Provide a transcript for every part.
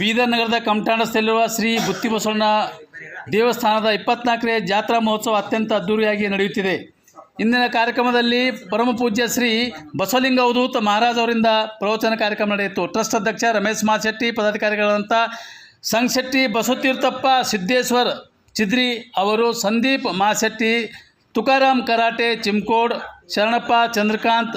ಬೀದರ್ ನಗರದ ಶ್ರೀ ಬುತ್ತಿಬಸವಣ್ಣ ದೇವಸ್ಥಾನದ ಇಪ್ಪತ್ನಾಲ್ಕನೇ ಜಾತ್ರಾ ಮಹೋತ್ಸವ ಅತ್ಯಂತ ಅದ್ದೂರಿಯಾಗಿ ನಡೆಯುತ್ತಿದೆ. ಇಂದಿನ ಕಾರ್ಯಕ್ರಮದಲ್ಲಿ ಪರಮ ಪೂಜ್ಯ ಶ್ರೀ ಬಸವಲಿಂಗ ಅವಧೂತ ಮಹಾರಾಜ್ ಅವರಿಂದ ಪ್ರವಚನ ಕಾರ್ಯಕ್ರಮ ನಡೆಯಿತು. ಟ್ರಸ್ಟ್ ಅಧ್ಯಕ್ಷ ರಮೇಶ್ ಮಾಶೆಟ್ಟಿ ಪದಾಧಿಕಾರಿಗಳಾದಂಥ ಸಂಘಶೆಟ್ಟಿ ಬಸವತೀರ್ಥಪ್ಪ, ಸಿದ್ದೇಶ್ವರ್, ಚಿದ್ರಿ ಅವರು, ಸಂದೀಪ್ ಮಾಶೆಟ್ಟಿ ತುಕಾರಾಮ್ ಕರಾಟೆ, ಚಿಮ್ಕೋಡ್, ಶರಣಪ್ಪ, ಚಂದ್ರಕಾಂತ್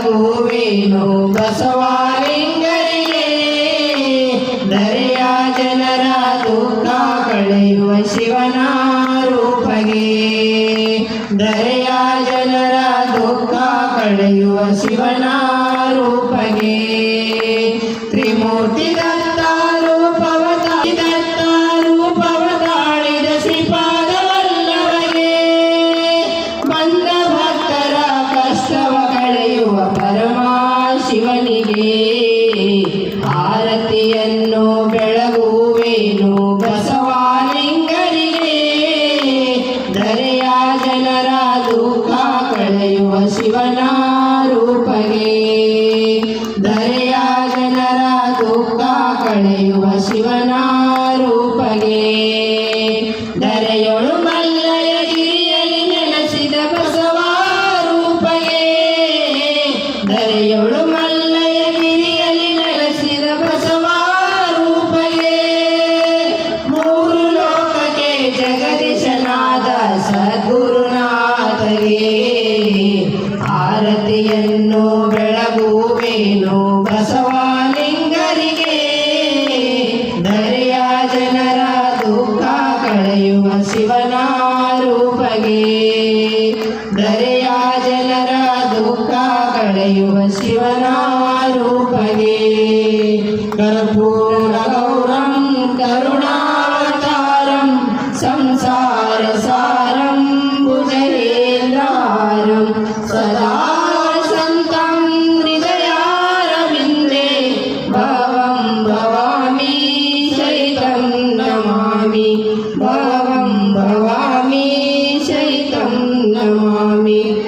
ಬೆಳಗುವೇನು ಬಸವಲಿಂಗರಿಗೆ ದರೆಯ ಜನರ ದುಃಖ ಕಳೆಯುವ ಶಿವನ ರೂಪಗೆ ದರೆಯ ಜನರ ದುಃಖ ಕಳೆಯುವ ಶಿವನ ರೂಪಗೆ ಕಳೆಯುವ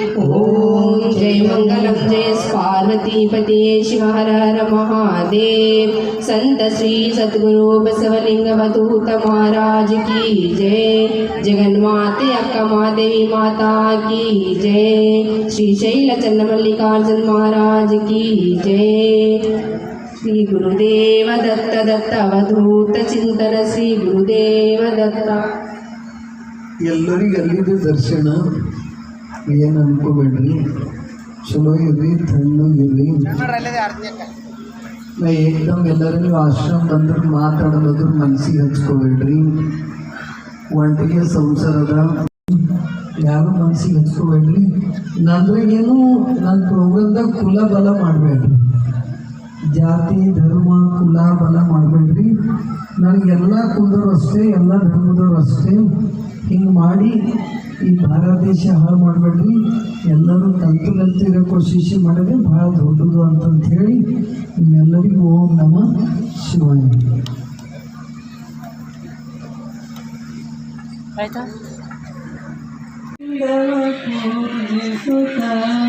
ನಮಾಮಿ ಓಂ ಜಯ ಮಂಗಲಂ ಜಯ ಪಾರ್ವತೀಪತಿ ಶಿವ ಹರ ಹರ ಮಹಾದೇವ್ संत श्री सद्गुरु बसवलिंग वधूत महाराज की जय जगन्माते अक्का महादेवी माता की जय श्री शैल चन्न मल्लिकार्जुन महाराज की जय श्री गुरुदेव दत्त दत्त अवधूत चिंतन श्री गुरुदेव दत्त ಎಲ್ಲರಿಗೆ ಅಲ್ಲಿದ್ದು ದರ್ಶನ ಏನು ಅನ್ಕೋಬೇಡ್ರಿ? ಚಲೋ ಇರ್ರಿ ತಣ್ಣಗಿರ್ರಿ ನಾ ಏಕ್ದಮ್ ಎಲ್ಲರೂ ನೀವು ಆಶ್ರಮ ಬಂದ್ರೆ ಮಾತಾಡೋದು ಮನಸ್ಸಿಗೆ ಹಚ್ಕೋಬೇಡ್ರಿ. ಒಂಟಿಗೆ ಸಂಸಾರದ ಯಾರು ಮನಸ್ಸಿಗೆ ಹಚ್ಕೋಬೇಡ್ರಿ? ನಂದ್ರಾಗೇನು ನನ್ನ ಪ್ರೋಗ್ರಾಮ್ದಾಗ ಕುಲ ಬಲ ಮಾಡಬೇಡ್ರಿ. ಜಾತಿ ಧರ್ಮ ಕುಲ ಬಲ ಮಾಡಬೇಡ್ರಿ. ನನಗೆಲ್ಲ ಕುಲದವ್ರು ಅಷ್ಟೇ ಎಲ್ಲ ಧರ್ಮದವ್ರು ಅಷ್ಟೇ. ಹಿಂಗೆ ಮಾಡಿ ಈ ಭಾರತ ದೇಶ ಹಾಳು ಮಾಡಬೇಡ್ರಿ. ಎಲ್ಲರೂ ಕಲ್ತು ಕಲ್ತು ಇರೋ ಕೋಶಿಶಿ ಮಾಡಿದ್ರೆ ಭಾಳ ದೊಡ್ಡದು ಅಂತಂತ ಹೇಳಿ ನಿಮ್ಮೆಲ್ಲರಿಗೂ ಓಂ ನಮ ಶಿವಾಯ. ಬೆಳಗುತ್ತಲೇ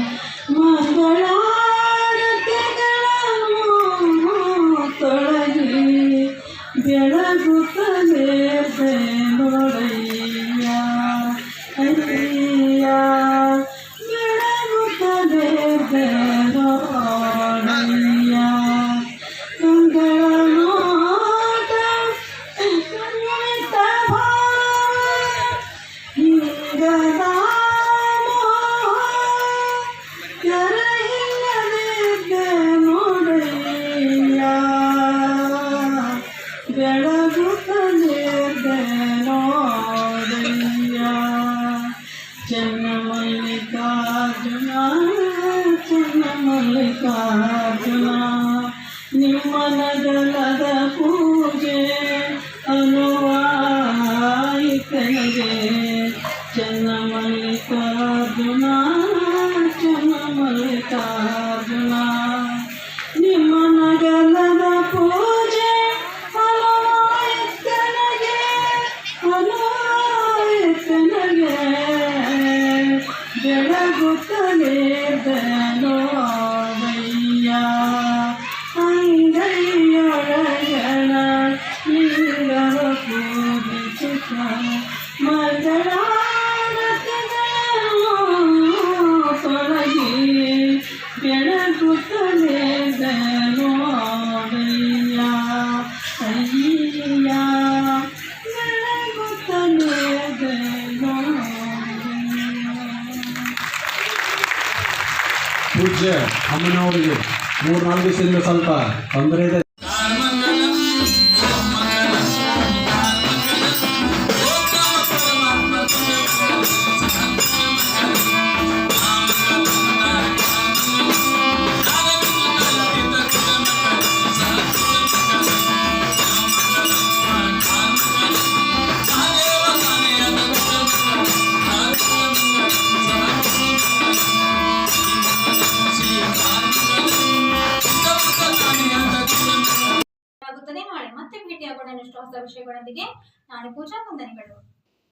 ಚೆನ್ನ ಮಲ್ಲಿಕಾರ್ಜುನ ಚೆನ್ನ ಮಲ್ಲಿಕಾರ್ಜುನ ನಿಮ್ಮ ನಗಲದ ಪೂಜೆ ಅನುವಾಯಿತನಿಗೆ ಅಮ್ಮನವರಿಗೆ ಮೂರ್ನಾಲ್ಕು ದಿವಸದಿಂದ ಸ್ವಲ್ಪ ತೊಂದರೆ ಇದೆ. ವಿಷಯಗಳೊಂದಿಗೆ ನಾನು ಪೂಜಾ ವಂದನೆಗಳು.